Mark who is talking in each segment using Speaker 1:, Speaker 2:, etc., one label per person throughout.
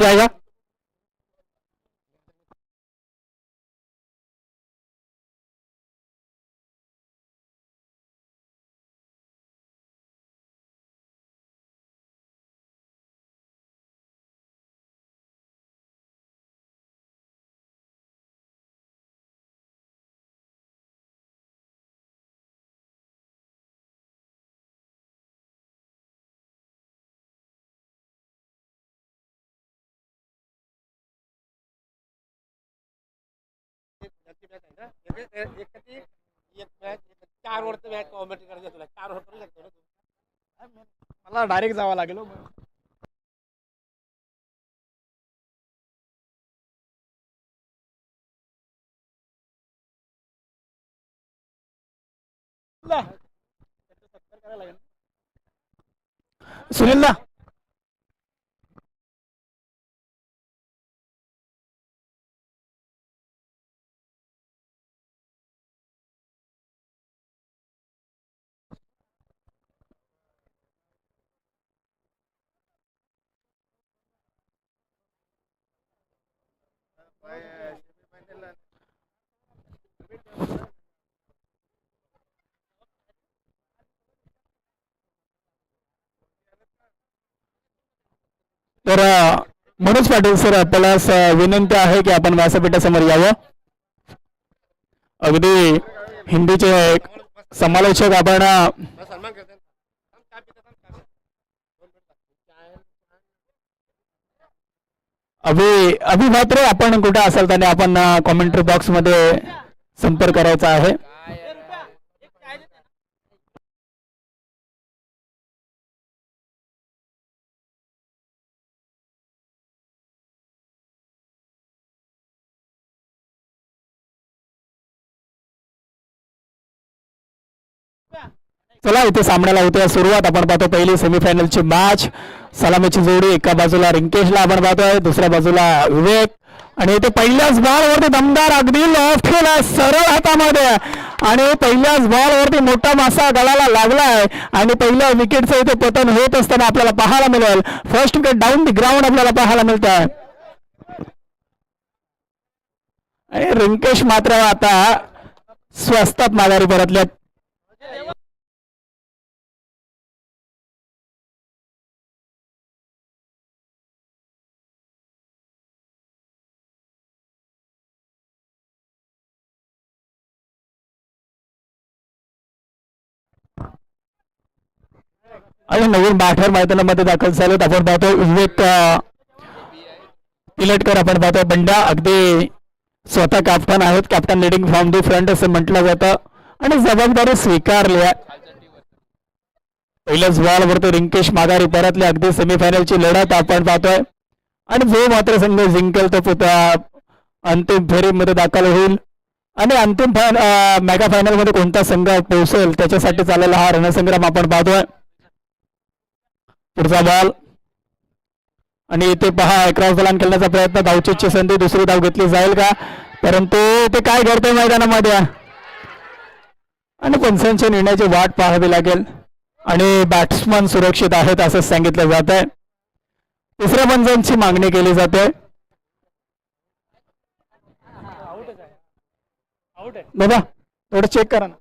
Speaker 1: जाएगा म्हणजे
Speaker 2: चार ओव्हरचं मॅच कॉमेंट करायचं तुला. चार ओव्हर करू शकतो ना तू?
Speaker 3: मला डायरेक्ट जावं लागेल हो. सुनील तर मनोज पाटील सर आपल्याला विनंती आहे की आपण व्यासपीठासमोर यावं. अगदी हिंदीचे समालोचक आपण अ,
Speaker 2: मला सन्मान करतात थांब, चहा पितात, थांब, चहा पितात. दोन मिनिट लागतील. चहा-
Speaker 1: अभि अभि मात्र आपण कुठे असाल त्याने आपण कॉमेंट्री बॉक्समध्ये संपर्क करायचा आहे. चला इथे सामन्याला होते सुरुवात. आपण पाहतो पहिली सेमीफायनलची मॅच सलामीची जोडी एका बाजूला रिंकेशला आपण पाहतोय दुसऱ्या बाजूला विवेक. आणि इथे पहिल्याच बॉलवरती दमदार अगदी लॉफ केला सरळ हातामध्ये. आणि पहिल्याच बॉलवरती मोठा मासा गळाला लागलाय. आणि पहिल्या विकेटचं इथे पतन होत असताना आपल्याला पाहायला मिळेल. First wicket down the ground आपल्याला पाहायला मिळत आहे रिंकेश मात्र आता स्वस्तात माघारी परतल्यात आणि नवीन बाठर मैदानामध्ये दाखल झालेत आपण पाहतो विवेक अं, पिलटकर आपण पाहतो बंड्या अगदी स्वतः कॅप्टन आहेत. Captain leading from the front असं म्हटलं जातं. आणि जबाबदारी स्वीकारली आहे. पहिल्याच बॉलवरती रिंकेश माघारी परतले. अगदी सेमीफायनलची लढत आपण पाहतोय. आणि जो मात्र संघ जिंकेल तो अंतिम फेरीमध्ये दाखल होईल. आणि अंतिम मेगा फायनलमध्ये कोणता संघ पोहोचेल त्याच्यासाठी चाललेला हा रणसंग्राम आपण पाहतोय. पुढचा बॉल आणि इथे पहा क्रॉस दलान खेळण्याचा प्रयत्न. धावचीची संधी दुसरी धाव घेतली जाईल का? परंतु ते काय घडतंय मैदानामध्ये? आणि पंचांच्या निर्णयाची वाट पाहावी लागेल. आणि बॅट्समन सुरक्षित आहेत असं सांगितलं जात आहे तिसऱ्या पंचांची मागणी केली जाते. बाबा थोडं चेक करा ना.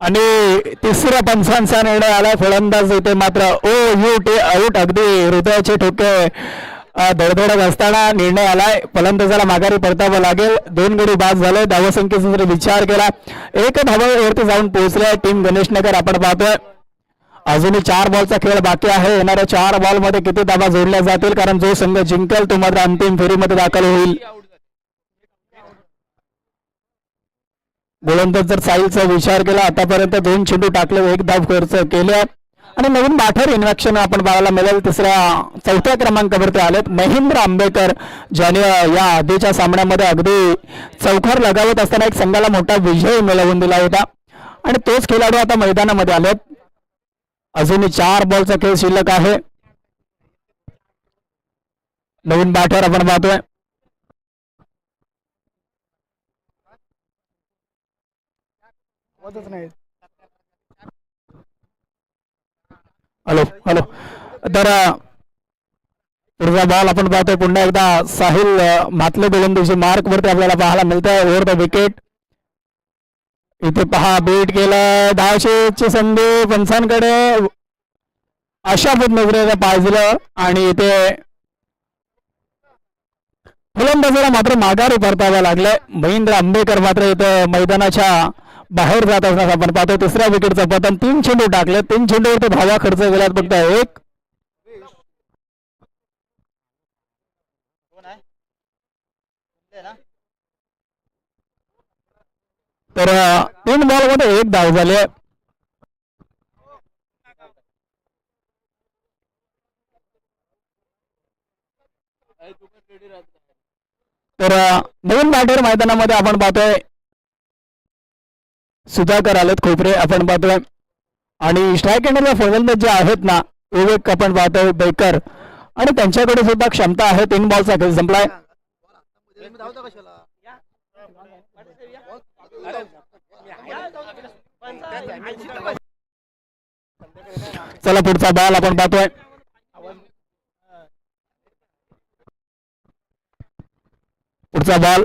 Speaker 1: आणि तिसऱ्या पंचांचा निर्णय आला. फलंदाज येते मात्र ओ यू टे आऊट. अगदी हृदयाचे ठोके धडधडत असताना निर्णय आलाय. फलंदाजाला माघारी परतावं लागेल. दोन गडी बाद झाले. धावसंख्येचा जर विचार केला एक धावावरती जाऊन पोहोचलाय टीम गणेशनगर आपण पाहतोय अजूनही चार बॉलचा खेळ बाकी आहे. येणाऱ्या चार बॉलमध्ये किती धावा जोडल्या जातील? कारण जो संघ जिंकेल तो मात्र अंतिम फेरीमध्ये दाखल होईल. गोलंदाज जर साईलचा विचार केला आतापर्यंत दोन चेंडू टाकले एक धाव खर्च केल्या आणि नवीन बाठर इन्व्हॅक्शन आपण बघायला मिळेल तिसऱ्या चौथ्या क्रमांकावरती आलेत. महेंद्र आंबेकर ज्याने या आधीच्या सामन्यामध्ये अगदी चौकार लगावत असताना एक संघाला मोठा विजय मिळवून दिला होता. आणि तोच खेळाडू आता मैदानामध्ये आलेत. अजूनही चार बॉलचा खेळ शिल्लक आहे. नवीन बाठर आपण पाहतोय. Hello hello. तर पुढचा बॉल आपण पाहतोय पुन्हा एकदा. साहिल मातले गोलंदाजी मार्क वरती आपल्याला पाहायला मिळत आहे ओव्हर द विकेट इथे पहा बेट केलं. दहाशेची संधी पंचांकडे आशाभूत नजरेने पाजलं आणि इथे फलंदाजाला मात्र माघारी परताव्या लागले. महेंद्र आंबेकर मात्र इथं मैदानाच्या बाहेर जात असताना आपण पाहतो तिसऱ्या विकेटचं पतन तीन चेंडू टाकले. तीन चेंडूवरती धावा खर्च केल्यात फक्त एक. तर तीन बॉलमध्ये एक धाव झाली. तर नवीन बॅटर मैदानामध्ये आपण पाहतोय सुधाकर आलेत खोपरे आपण पाहतोय. आणि स्ट्राईक एंडरला फलंदाज जे आहेत ना विवेक आपण पाहतोय बेकर. आणि त्यांच्याकडे सुद्धा क्षमता आहे तीन बॉलचा खेळ संपलाय. चला पुढचा बॉल आपण पाहतोय. पुढचा बॉल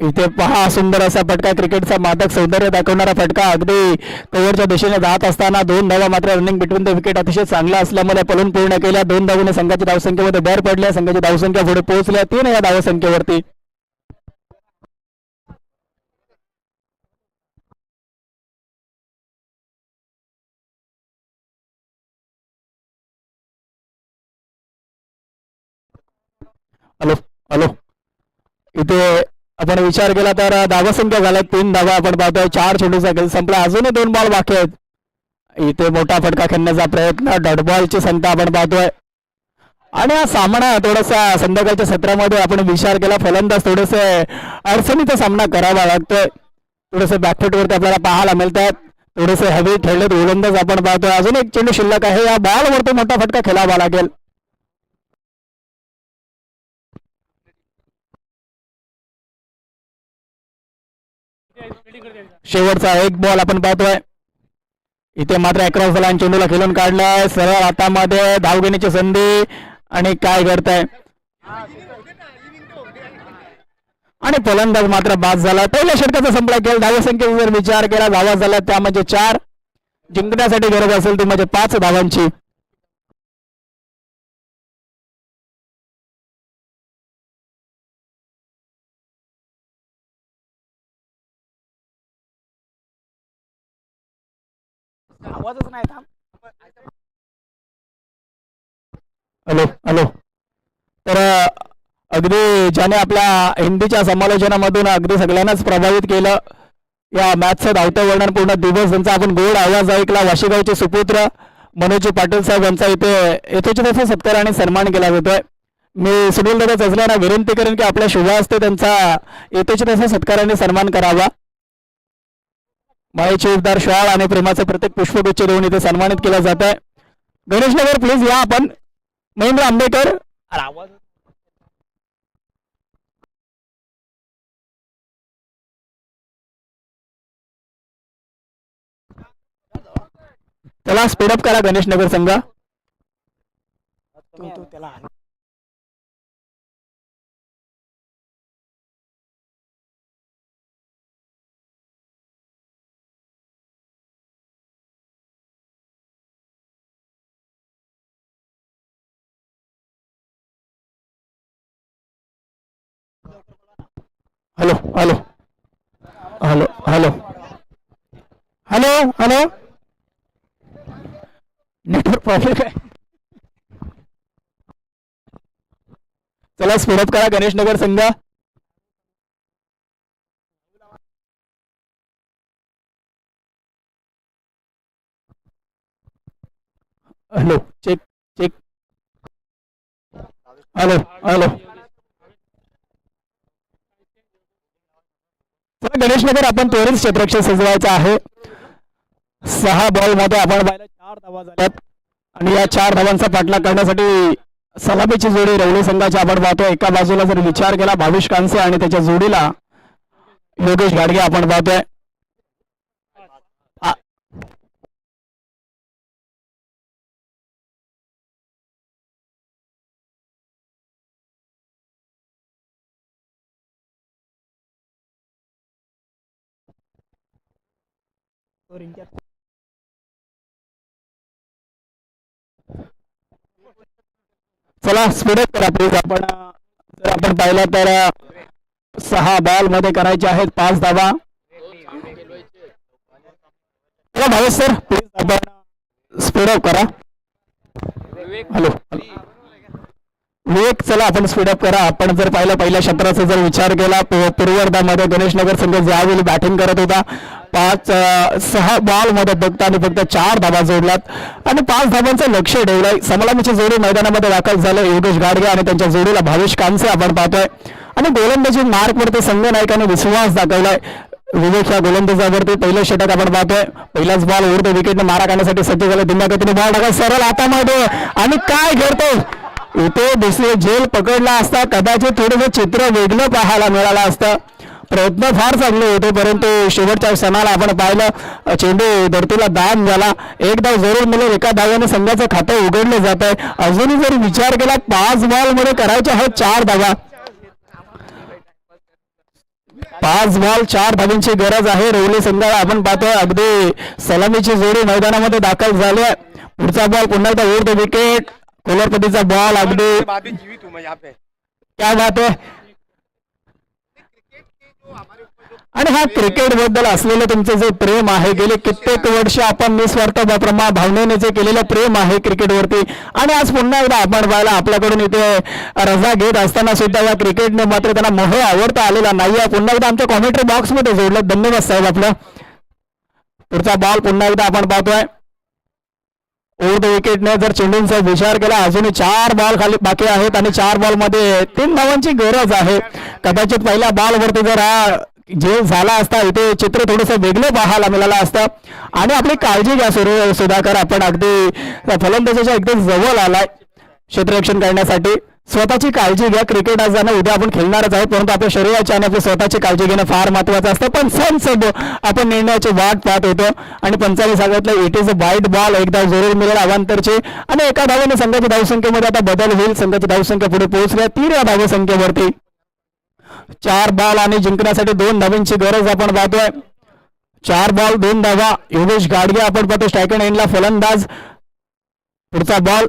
Speaker 1: इथे पहा सुंदर असा फटका क्रिकेटचा मादक सौंदर्य दाखवणारा फटका. अगदी कव्हरच्या दिशेने जात असताना दोन धावा मात्र रनिंग बिटवीन द विकेट अतिशय चांगला असल्यामुळे पलून पूर्ण केल्या. दोन धावूने संघाच्या धावसंख्येमध्ये भर पडल्या संघाची धावसंख्या पुढे पोहोचल्या. तीन या धावसंख्येवरती. Hello hello. इथे आपण विचार केला तर धावा संख्या झाल्या तीन धावा आपण पाहतोय. चार चेंडूचा सायकल संपला. अजूनही दोन बॉल बाकी आहेत. इथे मोठा फटका खेळण्याचा प्रयत्न. डॉट बॉलची संख्या आपण पाहतोय. आणि हा सामना थोडासा संध्याकाळच्या सत्रामध्ये आपण विचार केला. फलंदाज थोडेसे अडचणीचा सामना करावा लागतोय. थोडेसे बॅकफुटवरती आपल्याला पाहायला मिळतात. थोडेसे हवे खेळलेत. गोलंदाज आपण पाहतोय. अजून एक चेंडू शिल्लक आहे. या बॉलवरती मोठा फटका खेळावा लागेल. शेवटचा एक बॉल आपण पाहतोय. इथे मात्र अकरा लाईन चेंडूला खेळून काढलाय. सरळ हातामध्ये धाव घेण्याची संधी आणि काय करताय आणि फलंदाज मात्र बाद झाला पहिल्या षटकाचा संपला खेळ. धावसंख्येचा जर विचार केला. धावा झाला त्या म्हणजे चार. जिंकण्यासाठी गरज असेल ती म्हणजे पाच धावांची.
Speaker 2: आवाजच नाही थांब.
Speaker 1: Hello hello. तर अगदी ज्याने आपल्या हिंदीच्या समालोचनामधून अगदी सगळ्यांनाच प्रभावित केलं या मॅथचं धावतं वर्णन पूर्ण दिवस त्यांचा आपण गोड आवाज ऐकला. वाशिगावचे सुपुत्र मनोजी पाटील साहेब यांचा इथे येथेच तसा सत्कार आणि सन्मान केला जातोय. मी सुनील दादा चजल्याना विनंती करेन की आपल्या शुभ हस्ते त्यांचा येथेच तसा सत्कार आणि सन्मान करावा. मायेचे उबदार शाळ आणि प्रेमाचं प्रत्येक पुष्पगुच्छ देऊन इथे सन्मानित केलं जात आहे. गणेश नगर प्लीज या आपण महेंद्र
Speaker 2: आंबेडकर. आवाज
Speaker 1: त्याला स्पीडअप करा गणेश नगर संघ
Speaker 2: त्याला
Speaker 1: hello hello. Hello hello. Hello hello. Network problem काय चला स्पीडअप करा गणेश नगर संघ. Hello check check hello hello. चला गणेश नगर आपण त्वरित क्षेत्ररक्षण सजवायचं आहे. सहा बॉलमध्ये आपण चार धावा झाल्यात. आणि या चार धावांचा पाठलाग करण्यासाठी सलामीची जोडी रवळी संघाची आपण पाहतो एका बाजूला जर विचार केला भाविश कांसे आणि त्याच्या जोडीला योगेश गाडगे आपण पाहतोय. चला स्पीडअप करा प्लीज आपण जर आपण पाहिलं तर सहा बॉलमध्ये करायचे आहेत. पाच धावा. चला भावेश सर प्लीज आपण स्पीडअप करा. हॅलो. विवेक चला आपण स्पीडअप करा. आपण जर पाहिलं पहिल्या क्षेत्राचा जर विचार केला पूर्वर्धामध्ये गणेशनगर संघ ज्यावेळी बॅटिंग करत होता पाच सहा बॉलमध्ये फक्त आणि फक्त चार धाबा जोडलात आणि पाच धाबांचं लक्ष ठेवलंय. समलामीची जोडी मैदानामध्ये दाखल झालं. योगेश गाडगे आणि त्यांच्या जोडीला भावेश कांसे आपण पाहतोय. आणि गोलंदाजी मार्क वरती संघ नायकाने विश्वास दाखवलाय. विवेक या गोलंदाजावरती पहिलं षटक आपण पाहतोय. पहिलाच बॉल उडतो विकेटने मारा काढण्यासाठी सज्ज झालं. गतीने बॉल टाका सरळ हातामध्ये. आणि काय घडतोय? इथे दुसरे झेल पकडला असता कदाचित थोडंसं चित्र वेगळं पाहायला मिळालं असतं. प्रयत्न फार चांगले होते परंतु शेवटच्या क्षणाला आपण पाहिलं चेंडू धरतीला दान झाला. एक धाव जरूर मिळेल एका धाव्याने संघाचं खातं उघडलं जात आहे अजूनही जर विचार केला पाच बॉलमध्ये करायचे आहेत चार धावा. पाच बॉल चार धाब्यांची गरज आहे. रवली संघाला आपण पाहतोय अगदी सलामीची जोडी मैदानामध्ये दाखल झाली आहे. पुढचा बॉल पुन्हा एकदा उडतो विकेट कोलरपतीचा बॉल अगदी
Speaker 2: में जीवित हूँ मैं यहाँ पे.
Speaker 1: क्या बात आहे आणि हा क्रिकेटबद्दल असलेलं तुमचं जे प्रेम आहे गेले कित्येक वर्ष आपण निस्वार्थ प्रमा भावनेने जे केलेलं प्रेम आहे क्रिकेटवरती आणि आज पुन्हा एकदा आपण पाहिला आपल्याकडून इथे रजा घेत असताना सुद्धा या क्रिकेटने मात्र त्यांना मोह आवडता आलेला नाही. आहे पुन्हा एकदा आमच्या कॉमेंट्री बॉक्समध्ये जोडलं. धन्यवाद साहेब आपलं. पुढचा बॉल पुन्हा एकदा आपण पाहतोय. ओव्हर द विकेटने जर चेंडूंचा विचार केला अजूनही चार बॉल खाली बाकी आहेत आणि चार बॉलमध्ये तीन धावांची गरज आहे. कदाचित पहिल्या बॉल वरती जर हा जे झाला असता इथे चित्र थोडस वेगळं पाहायला मिळालं असतं. आणि आपली काळजी घ्या सुरू सुधाकर आपण अगदी फलंदाजाच्या एकदम जवळ आलाय क्षेत्ररक्षण करण्यासाठी. स्वतःची काळजी घ्या. क्रिकेट आज जाणं उद्या आपण खेळणारच आहे परंतु आपल्या शरीराची आणि आपली स्वतःची काळजी घेणं फार महत्वाचं असतं. पण सण सब आपण निर्णयाची वाट पाहत होतो. आणि पंचाने सांगितलं इट इज अ वाईट बॉल एकदा जरूर मिळेल अवांतरची. आणि एका धावेने संघाच्या धावसंख्येमध्ये आता बदल होईल. संघाची धावसंख्या पुढे पोहोचल्या तीन या धावसंख्येवरती. चार बॉल आणि जिंकण्यासाठी दोन धावांची गरज आपण पाहतोय. चार बॉल दोन धावा. योगेश गाडगे आपण पाहतो स्ट्रायक एंडला फलंदाज. पुढचा बॉल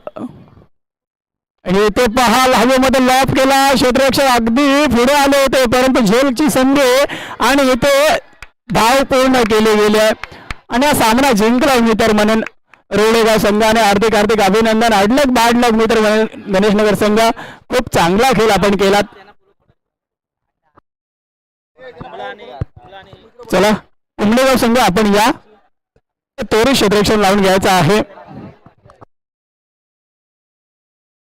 Speaker 1: आणि ते पहा हवेमध्ये लॉप केला. क्षेत्ररक्षक अगदी पुढे आले होते परंतु झेलची संधी आणि इथे धाव पूर्ण केली गेली आहे. आणि हा सामना जिंकला मी तर म्हणेन. रोडेगाव संघाने हार्दिक हार्दिक अभिनंदन. अडलक बाडलक मी तर गणेशनगर संघ खूप चांगला खेळ आपण केला. चला उमडेगाव संघ आपण या. तोरी क्षेत्ररक्षण लावून घ्यायचं आहे.